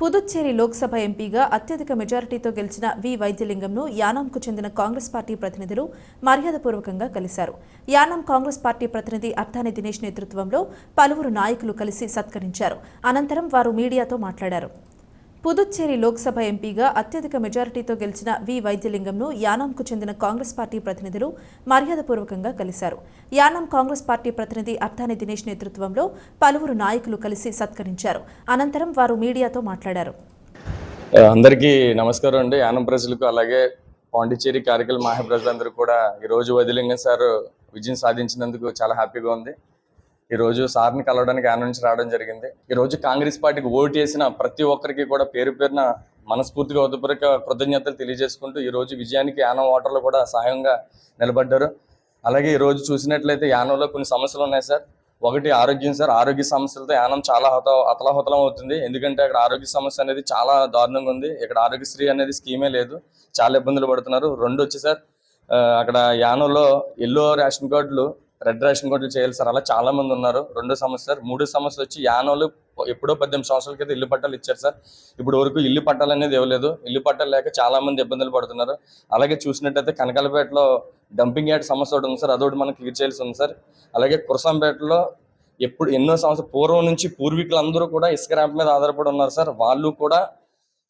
పుదుచ్చేరి లోక్సభ ఎంపీగా అత్యధిక మెజారిటీతో గెలిచిన వి వైద్యలింగంను యానాంకు చెందిన కాంగ్రెస్ పార్టీ ప్రతినిధులు మర్యాదపూర్వకంగా కలిశారు. యానాం కాంగ్రెస్ పార్టీ ప్రతినిధి అర్థాని దినేష్ నేతృత్వంలో పలువురు నాయకులు కలిసి సత్కరించారు. అనంతరం వారు మీడియాతో మాట్లాడారు. పుదుచ్చేరి లోక్సభ ఎంపీగా అత్యధిక మెజారిటీతో గెలిచిన వి వైద్యలింగంను యానాంకు చెందిన కాంగ్రెస్ పార్టీ ప్రతినిధులు మర్యాదపూర్వకంగా కలిశారు. యానాం కాంగ్రెస్ పార్టీ ప్రతినిధి అర్థాని దినేష్ నేతృత్వంలో పలువురు నాయకులు కలిసి సత్కరించారు. అనంతరం వారు మీడియాతో మాట్లాడారు. అందరికీ నమస్కారం అండి. యానం ప్రజలకు అలాగే పాండిచ్చేరి కార్యక్రమ మహా ప్రజలందరూ కూడా ఈరోజు వదిలింగం సార్ విజయం సాధించినందుకు చాలా హ్యాపీగా ఉంది. ఈరోజు సార్ని కలవడానికి యానం నుంచి రావడం జరిగింది. ఈరోజు కాంగ్రెస్ పార్టీకి ఓటు వేసిన ప్రతి ఒక్కరికి కూడా పేరు పేరున మనస్ఫూర్తిగా ఉదపూర్వక కృతజ్ఞతలు తెలియజేసుకుంటూ ఈ రోజు విజయానికి యానం ఓటర్లు కూడా సహాయంగా నిలబడ్డారు. అలాగే ఈరోజు చూసినట్లయితే యానంలో కొన్ని సమస్యలు ఉన్నాయి సార్. ఒకటి ఆరోగ్యం సార్. ఆరోగ్య సమస్యలతో యానం చాలా హత అతలహతలం అవుతుంది. ఎందుకంటే అక్కడ ఆరోగ్య సమస్య అనేది చాలా దారుణంగా ఉంది. ఇక్కడ ఆరోగ్యశ్రీ అనేది స్కీమే లేదు. చాలా ఇబ్బందులు పడుతున్నారు. రెండు వచ్చి సార్ అక్కడ యానంలో ఎల్లో రేషన్ కార్డులు రెడ్ రేషన్ కార్డులు చేయాలి సార్. అలా చాలా మంది ఉన్నారు. రెండు సమస్య సార్. మూడు సమస్యలు వచ్చి యానంలో ఎప్పుడో పద్దెనిమిది సంవత్సరాల క్రితం ఇల్లు పట్టాలు ఇచ్చారు సార్. ఇప్పుడు వరకు ఇల్లు పట్టాలు అనేది ఇవ్వలేదు. ఇల్లు పట్టాలు లేక చాలా మంది ఇబ్బందులు పడుతున్నారు. అలాగే చూసినట్టయితే కనకాలపేటలో డంపింగ్ యార్డ్ సమస్య ఒకటి ఉంది సార్. అదొకటి మనం క్లియర్ చేయాల్సి ఉంది సార్. అలాగే కురసంపేటలో ఎప్పుడు ఎన్నో సంవత్సరాలు పూర్వం నుంచి పూర్వీకులందరూ కూడా ఇసుక ర్యాంప్ మీద ఆధారపడి ఉన్నారు సార్. వాళ్ళు కూడా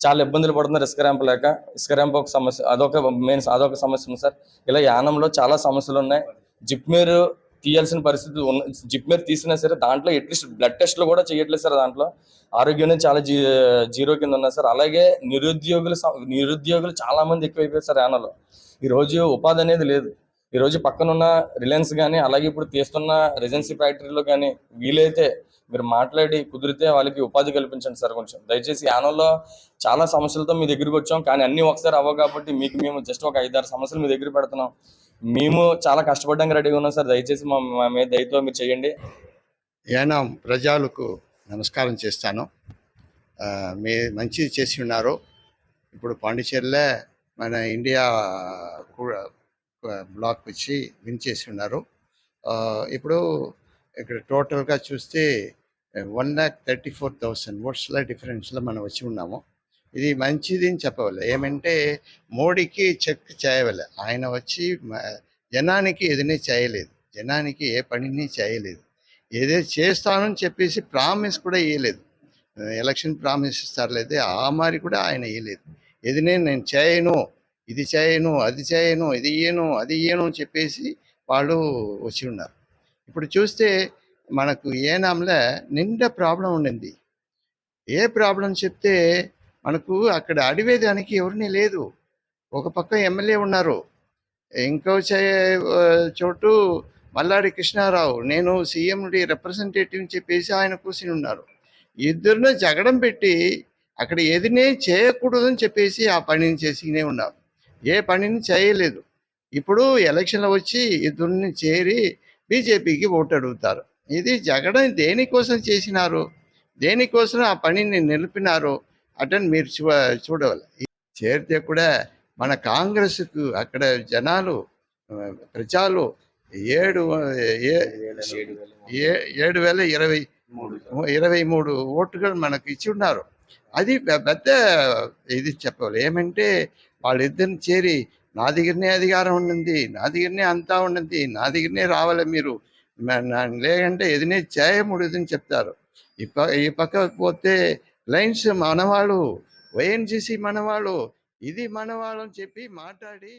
చాలా ఇబ్బందులు పడుతున్నారు ఇసుక ర్యాంప్ లేక. ఇసుక ర్యాంప్ ఒక సమస్య అదొక మెయిన్ అదొక సమస్య ఉంది సార్. ఇలా యానంలో చాలా సమస్యలు ఉన్నాయి. జిప్మేర్ తీయాల్సిన పరిస్థితి ఉన్న జిప్మేర్ తీసినా సరే దాంట్లో అట్లీస్ట్ బ్లడ్ టెస్ట్లు కూడా చేయట్లేదు సార్ దాంట్లో. ఆరోగ్యం అనేది చాలా జీ జీరో కింద ఉన్నారు సార్. అలాగే నిరుద్యోగులు నిరుద్యోగులు చాలా మంది ఎక్కువైపోయారు సార్ యానలో. ఈ రోజు ఉపాధి అనేది లేదు. ఈరోజు పక్కనున్న రిలయన్స్ కానీ అలాగే ఇప్పుడు తీస్తున్న రెజెన్సీ ఫ్యాక్టరీలో కానీ వీలైతే మీరు మాట్లాడి కుదిరితే వాళ్ళకి ఉపాధి కల్పించండి సార్ కొంచెం. దయచేసి యానంలో చాలా సమస్యలతో మీ దగ్గరికి వచ్చాం. కానీ అన్నీ ఒకసారి అవ్వ కాబట్టి మీకు మేము జస్ట్ ఒక ఐదారు సమస్యలు మీ దగ్గర పెడుతున్నాం. మేము చాలా కష్టపడడానికి రెడీగా ఉన్నాం సార్. దయచేసి మా మా మీద దయతో మీరు చేయండి. ఏనా ప్రజలకు నమస్కారం చేస్తాను. మీ మంచిది చేసి ఉన్నారు. ఇప్పుడు పాండిచేరిలో మన ఇండియా కూడా బ్లాక్ వచ్చి విన్ చేసి ఉన్నారు. ఇప్పుడు ఇక్కడ టోటల్గా చూస్తే one lakh thirty four thousand ఓట్స్ల డిఫరెన్స్లో మనం వచ్చి ఉన్నాము. ఇది మంచిది అని చెప్పవాలి. ఏమంటే మోడీకి చెక్ చేయవలే. ఆయన వచ్చి జనానికి ఏదైనా చేయలేదు. జనానికి ఏ పనిని చేయలేదు. ఏదో చేస్తానని చెప్పేసి ప్రామిస్ కూడా ఇవ్వలేదు ఎలక్షన్ ప్రామిస్ ఇస్తారులైతే ఆ మారి కూడా ఆయన ఇవ్వలేదు ఏదినే నేను చేయను ఇది చేయను అది చేయను ఇది ఇయ్యను అది ఇయ్యను అని చెప్పేసి వాళ్ళు వచ్చి ఉన్నారు. ఇప్పుడు చూస్తే మనకు ఏనాంలో నిండా ప్రాబ్లం ఉండింది. ఏ ప్రాబ్లం చెప్తే మనకు అక్కడ అడివేదానికి ఎవరిని లేదు. ఒక పక్క ఎమ్మెల్యే ఉన్నారు. ఇంకో చోటు మల్లాడి కృష్ణారావు. నేను సీఎండి రిప్రజెంటేటివ్ చెప్పేసి ఆయన కూర్చుని ఉన్నారు. ఇద్దరిని జగడం పెట్టి అక్కడ ఏదినే చేయకూడదని చెప్పేసి ఆ పనిని చేసినే ఉన్నారు. ఏ పనిని చేయలేదు. ఇప్పుడు ఎలక్షన్లో వచ్చి ఇద్దరిని చేరి బీజేపీకి ఓటు అడుగుతారు. ఇది జగడం దేనికోసం చేసినారు? దేనికోసం ఆ పనిని నిలిపినారు? అటెండ్ మీరు చూ చూడవాలి. చేరితే కూడా మన కాంగ్రెస్కు అక్కడ జనాలు ప్రజలు ఏడు ఏ- ఏడు వేల ఇరవై ఇరవై మూడు ఓటుగా మనకు ఇచ్చి ఉన్నారు. అది పెద్ద ఇది చెప్పాలి ఏమంటే వాళ్ళిద్దరిని చేరి నా దగ్గరనే అధికారం ఉండింది నా దగ్గరనే అంతా ఉండింది నా దగ్గరనే రావాలి మీరు. లేదంటే ఎదినే చేయముడిదని చెప్తారు. ఈ ప ఈ పక్క పోతే లైన్స్ మనవాళ్ళు ఓఎన్జిసి మనవాళ్ళు ఇది మనవాళ్ళు అని చెప్పి మాట్లాడి